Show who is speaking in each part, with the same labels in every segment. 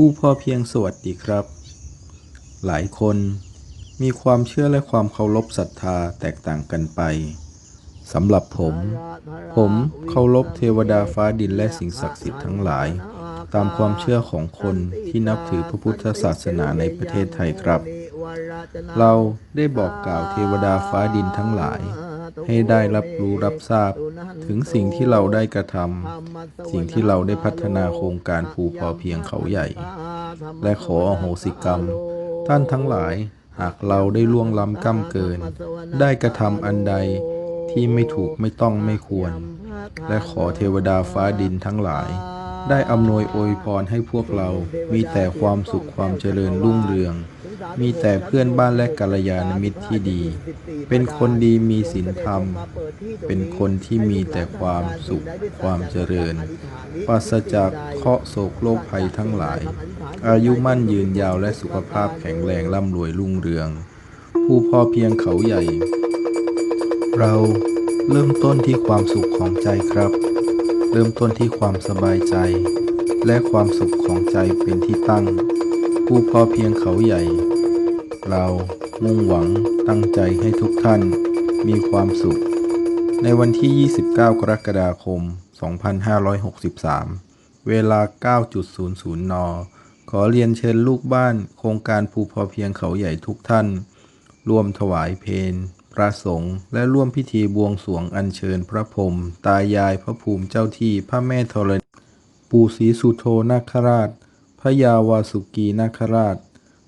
Speaker 1: ผู้พอเพียงสวัสดีครับ หลายคนมีความเชื่อและความเคารพศรัทธาแตกต่างกันไปสำหรับผม ผมเคารพเทวดาฟ้าดินและสิ่งศักดิ์สิทธิ์ทั้งหลาย ตามความเชื่อของคนที่นับถือพระพุทธศาสนาในประเทศไทยครับ เราได้บอกกล่าวเทวดาฟ้าดินทั้งหลาย ให้ได้รับรู้รับทราบ ถึงสิ่งที่เราได้กระทำสิ่งที่เราได้พัฒนาโครงการภูพอเพียงเขาใหญ่ และขออโหสิกรรม ท่านทั้งหลายหากเราได้ล่วงล้ำก้ำเกิน ได้กระทำอันใดที่ไม่ถูกไม่ต้องไม่ควร และขอเทวดาฟ้าดินทั้งหลาย ได้อำนวยอวยพรให้พวกเรา มีแต่ความสุขความเจริญรุ่งเรือง มีแต่เพื่อนบ้านและกัลยาณมิตรที่ดี เป็นคนดีมีศีลธรรม เป็นคนที่มีแต่ความสุขความเจริญปราศจากเคราะห์โศกโรคภัยทั้งหลาย อายุมั่นยืนยาวและสุขภาพแข็งแรงร่ำรวยรุ่งเรือง ผู้พอเพียงเขาใหญ่ เราเริ่มต้นที่ความสุขของใจครับ เริ่มต้นที่ความสบายใจ และความสุขของใจเป็นที่ตั้ง ผู้พอเพียงเขาใหญ่ เรามุ่งหวังตั้งใจให้ทุกท่านมีความสุข ในวันที่ 29 กรกฎาคม 2563 เวลา 9.00 น ขอเรียนเชิญลูกบ้านโครงการภูพอเพียงเขาใหญ่ทุกท่านร่วมถวายเพล พระสงฆ์และร่วมพิธีบวงสรวงอัญเชิญพระพรหมตายายพระภูมิเจ้าที่พระแม่ธรณีปู่ศรีสุโธนาคราชพระยาวาสุกีนาคราช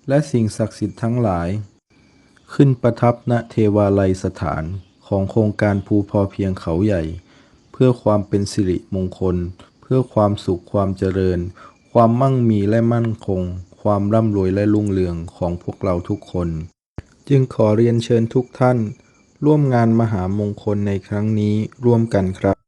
Speaker 1: และสิ่งศักดิ์สิทธิ์ทั้งหลาย ขึ้นประทับณเทวาลัยสถานของโครงการภูพอเพียงเขาใหญ่ เพื่อความเป็นสิริมงคล เพื่อความสุขความเจริญ ความมั่งมีและมั่นคง ความร่ำรวยและรุ่งเรืองของพวกเราทุกคน จึงขอเรียนเชิญทุกท่าน ร่วมงานมหามงคลในครั้งนี้ร่วมกันครับ